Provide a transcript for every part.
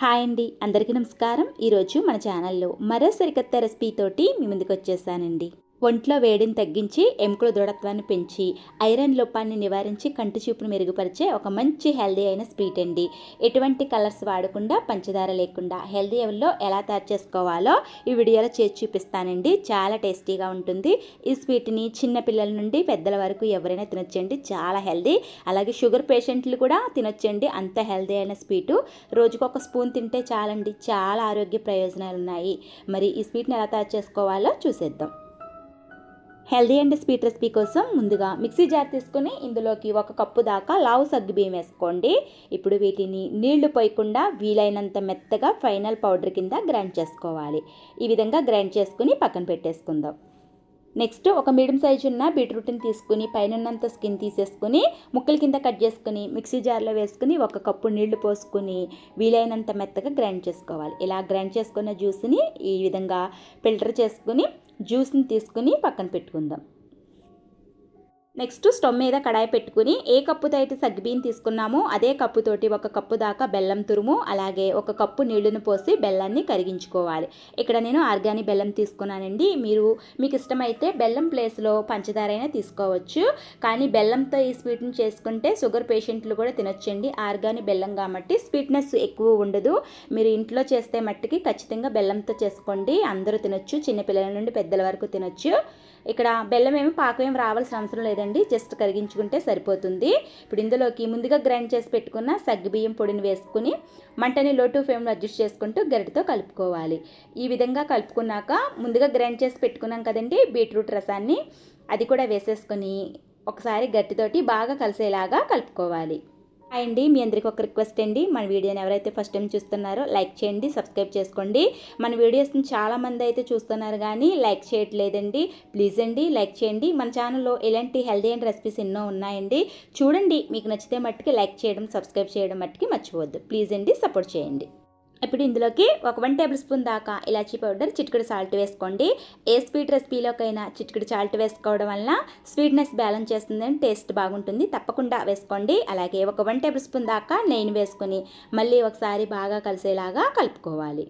Hi అండి. అందరికీ నమస్కారం. ఈరోజు మన ఛానల్లో మరో సరికొత్త రెసిపీ తోటి మీ ముందుకు వచ్చేసానండి. ఒంట్లో వేడిని తగ్గించి ఎముకల దృఢత్వాన్ని పెంచి ఐరన్ లోపాన్ని నివారించి కంటి చూపును మెరుగుపరిచే ఒక మంచి హెల్దీ అయిన స్వీట్ అండి. ఎటువంటి కలర్స్ వాడకుండా పంచదార లేకుండా హెల్దీ ఎవరిలో ఎలా తయారు చేసుకోవాలో ఈ వీడియోలో చేసి చూపిస్తానండి. చాలా టేస్టీగా ఉంటుంది. ఈ స్వీట్ని చిన్నపిల్లల నుండి పెద్దల వరకు ఎవరైనా తినొచ్చండి. చాలా హెల్దీ. అలాగే షుగర్ పేషెంట్లు కూడా తినొచ్చండి. అంత హెల్దీ అయిన స్వీటు. రోజుకు ఒక స్పూన్ తింటే చాలండి. చాలా ఆరోగ్య ప్రయోజనాలు ఉన్నాయి మరి ఈ స్వీట్ని ఎలా తయారు చేసుకోవాలో చూసేద్దాం. హెల్దీ అండ్ స్వీట్ రెసిపీ కోసం ముందుగా మిక్సీ జార్ తీసుకుని ఇందులోకి ఒక కప్పు దాకా లావు సగ్గు బియ్యం వేసుకోండి. ఇప్పుడు వీటిని నీళ్ళు పోయకుండా వీలైనంత మెత్తగా ఫైనల్ పౌడర్ కింద గ్రైండ్ చేసుకోవాలి. ఈ విధంగా గ్రైండ్ చేసుకుని పక్కన పెట్టేసుకుందాం. నెక్స్ట్ ఒక మీడియం సైజు ఉన్న బీట్రూట్ని తీసుకుని పైన స్కిన్ తీసేసుకుని ముక్కల కింద కట్ చేసుకుని మిక్సీ జార్లో వేసుకుని ఒక కప్పు నీళ్ళు పోసుకుని వీలైనంత మెత్తగా గ్రైండ్ చేసుకోవాలి. ఇలా గ్రైండ్ చేసుకున్న జ్యూస్ని ఈ విధంగా ఫిల్టర్ చేసుకుని జ్యూస్ని తీసుకుని పక్కన పెట్టుకుందాం. నెక్స్ట్ స్టవ్ మీద కడాయి పెట్టుకుని ఏ కప్పుతో అయితే సగ్గుబియ్యం తీసుకున్నామో అదే కప్పుతోటి ఒక కప్పు దాకా బెల్లం తురుము అలాగే ఒక కప్పు నీళ్ళను పోసి బెల్లాన్ని కరిగించుకోవాలి. ఇక్కడ నేను ఆర్గానిక్ బెల్లం తీసుకున్నానండి. మీరు మీకు ఇష్టమైతే బెల్లం ప్లేస్లో పంచదార అయినా తీసుకోవచ్చు. కానీ బెల్లంతో ఈ స్వీట్ని చేసుకుంటే షుగర్ పేషెంట్లు కూడా తినొచ్చండి. ఆర్గానిక్ బెల్లం కాబట్టి స్వీట్నెస్ ఎక్కువ ఉండదు. మీరు ఇంట్లో చేస్తే మట్టికి ఖచ్చితంగా బెల్లంతో చేసుకోండి. అందరూ తినొచ్చు. చిన్నపిల్లల నుండి పెద్దల వరకు తినొచ్చు. ఇక్కడ బెల్లం ఏమి పాకం ఏమి రావాల్సిన అవసరం లేదు లేదండి జస్ట్ కరిగించుకుంటే సరిపోతుంది. ఇప్పుడు ఇందులోకి ముందుగా గ్రైండ్ చేసి పెట్టుకున్న సగ్గుబియ్యం పొడిని వేసుకుని మంటని లో టు ఫ్లేమ్లో అడ్జస్ట్ చేసుకుంటూ గరిటతో కలుపుకోవాలి. ఈ విధంగా కలుపుకున్నాక ముందుగా గ్రైండ్ చేసి పెట్టుకున్నాం కదండి బీట్రూట్ రసాన్ని అది కూడా వేసేసుకొని ఒకసారి గట్టితోటి బాగా కలిసేలాగా కలుపుకోవాలి. అండి మీ అందరికి ఒక రిక్వెస్ట్ అండి. మన వీడియోని ఎవరైతే ఫస్ట్ టైం చూస్తున్నారో లైక్ చేయండి సబ్స్క్రైబ్ చేసుకోండి. మన వీడియోస్ని చాలామంది అయితే చూస్తున్నారు కానీ లైక్ చేయట్లేదండి. ప్లీజ్ అండి లైక్ చేయండి. మన ఛానల్లో ఎలాంటి హెల్దీ అండ్ రెసిపీస్ ఎన్నో ఉన్నాయండి. చూడండి మీకు నచ్చితే మట్టుకి లైక్ చేయడం సబ్స్క్రైబ్ చేయడం మట్టుకి మర్చిపోవద్దు. ప్లీజ్ అండి సపోర్ట్ చేయండి. ఇప్పుడు ఇందులోకి ఒక వన్ టేబుల్ స్పూన్ దాకా ఇలాచీ పౌడర్ చిటికెడు సాల్ట్ వేసుకోండి. ఏ స్వీట్ రెసిపీలోకైనా చిటికెడు సాల్ట్ వేసుకోవడం వల్ల స్వీట్నెస్ బ్యాలెన్స్ చేస్తుందని టేస్ట్ బాగుంటుంది. తప్పకుండా వేసుకోండి. అలాగే ఒక వన్ టేబుల్ స్పూన్ దాకా నెయ్యిని వేసుకొని మళ్ళీ ఒకసారి బాగా కలిసేలాగా కలుపుకోవాలి.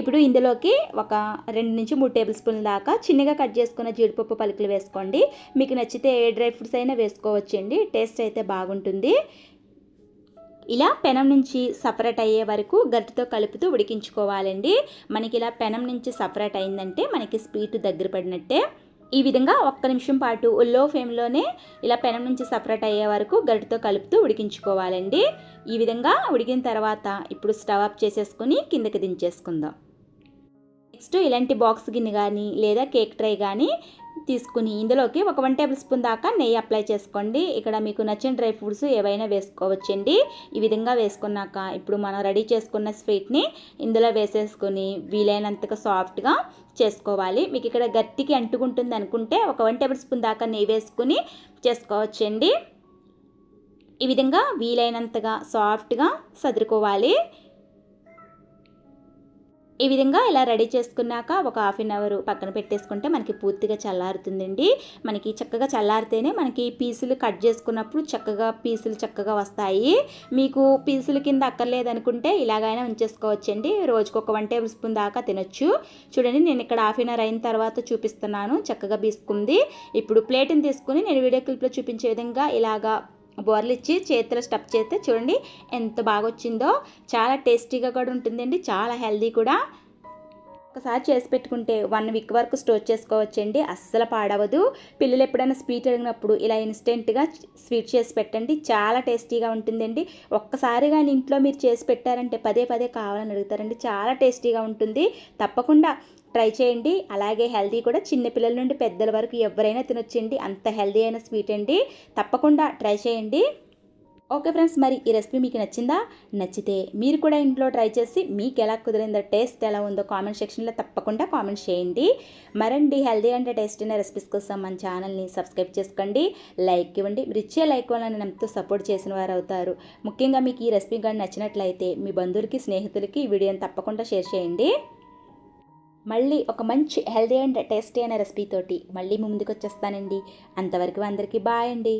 ఇప్పుడు ఇందులోకి ఒక రెండు నుంచి మూడు టేబుల్ స్పూన్ల దాకా చిన్నగా కట్ చేసుకున్న జీడిపప్పు పలుకులు వేసుకోండి. మీకు నచ్చితే ఏ డ్రై ఫ్రూట్స్ అయినా వేసుకోవచ్చండి. టేస్ట్ అయితే బాగుంటుంది. ఇలా పెనం నుంచి సపరేట్ అయ్యే వరకు గట్టితో కలుపుతూ ఉడికించుకోవాలండి. మనకి ఇలా పెనం నుంచి సపరేట్ అయిందంటే మనకి స్వీట్ దగ్గర పడినట్టే. ఈ విధంగా ఒక్క నిమిషం పాటు లో ఫ్లేమ్లోనే ఇలా పెనం నుంచి సపరేట్ అయ్యే వరకు గరిటతో కలుపుతూ ఉడికించుకోవాలండి. ఈ విధంగా ఉడికిన తర్వాత ఇప్పుడు స్టవ్ ఆఫ్ చేసేసుకుని కిందకి దించేసుకుందాం. నెక్స్ట్ ఇలాంటి బాక్స్ గిన్నె కానీ లేదా కేక్ ట్రై కానీ తీసుకుని ఇందులోకి ఒక వన్ టేబుల్ స్పూన్ దాకా నెయ్యి అప్లై చేసుకోండి. ఇక్కడ మీకు నచ్చిన డ్రై ఫ్రూట్స్ ఏవైనా వేసుకోవచ్చండి. ఈ విధంగా వేసుకున్నాక ఇప్పుడు మనం రెడీ చేసుకున్న స్వీట్ని ఇందులో వేసేసుకొని వీలైనంతగా సాఫ్ట్గా చేసుకోవాలి. మీకు ఇక్కడ గట్టికి అంటుకుంటుంది అనుకుంటే ఒక వన్ టేబుల్ స్పూన్ దాకా నెయ్యి వేసుకుని చేసుకోవచ్చండి. ఈ విధంగా వీలైనంతగా సాఫ్ట్గా సదురుకోవాలి. ఈ విధంగా ఇలా రెడీ చేసుకున్నాక ఒక హాఫ్ అన్ అవర్ పక్కన పెట్టేసుకుంటే మనకి పూర్తిగా చల్లారుతుందండి. మనకి చక్కగా చల్లారితేనే మనకి పీసులు కట్ చేసుకున్నప్పుడు చక్కగా పీసులు చక్కగా వస్తాయి. మీకు పీసులు కింద అక్కర్లేదనుకుంటే ఇలాగైనా ఉంచేసుకోవచ్చండి. రోజుకు ఒక వన్ టేబుల్ స్పూన్ దాకా తినొచ్చు. చూడండి నేను ఇక్కడ హాఫ్ అన్ అవర్ అయిన తర్వాత చూపిస్తున్నాను. చక్కగా బీసుకుంది. ఇప్పుడు ప్లేట్ని తీసుకుని నేను వీడియో క్లిప్లో చూపించే విధంగా ఇలాగా బోర్లు ఇచ్చి చేతిలో స్టఫ్ చేస్తే చూడండి ఎంత బాగా వచ్చిందో చాలా టేస్టీగా కూడా ఉంటుందండి. చాలా హెల్దీ కూడా. ఒకసారి చేసి పెట్టుకుంటే వన్ వీక్ వరకు స్టోర్ చేసుకోవచ్చండి. అస్సలు పాడవదు. పిల్లలు ఎప్పుడైనా స్వీట్ అడిగినప్పుడు ఇలా ఇన్స్టెంట్గా స్వీట్ చేసి పెట్టండి. చాలా టేస్టీగా ఉంటుందండి. ఒక్కసారి కానీ ఇంట్లో మీరు చేసి పెట్టారంటే పదే పదే కావాలని అడుగుతారండి. చాలా టేస్టీగా ఉంటుంది. తప్పకుండా ట్రై చేయండి. అలాగే హెల్దీ కూడా చిన్నపిల్లల నుండి పెద్దల వరకు ఎవరైనా తినొచ్చండి. అంత హెల్దీ అయిన స్వీట్ అండి. తప్పకుండా ట్రై చేయండి. ఓకే ఫ్రెండ్స్ మరి ఈ రెసిపీ మీకు నచ్చిందా? నచ్చితే మీరు కూడా ఇంట్లో ట్రై చేసి మీకు ఎలా కుదిరిందో టేస్ట్ ఎలా ఉందో కామెంట్ సెక్షన్లో తప్పకుండా కామెంట్ చేయండి. మరండి హెల్దీ అండ్ టేస్ట్ అయిన రెసిపీస్ కోసం మన ఛానల్ని సబ్స్క్రైబ్ చేసుకోండి. లైక్ ఇవ్వండి. మీరు ఇచ్చే లైక్ వల్ల ఎంతో సపోర్ట్ చేసిన వారు అవుతారు. ముఖ్యంగా మీకు ఈ రెసిపీ కానీ నచ్చినట్లయితే మీ బంధువులకి స్నేహితులకి ఈ వీడియోని తప్పకుండా షేర్ చేయండి. మళ్ళీ ఒక మంచి హెల్దీ అండ్ టేస్టీ అయిన రెసిపీతోటి మళ్ళీ ముందుకు వచ్చేస్తానండి అంతవరకు అందరికీ బాయ్ అండి.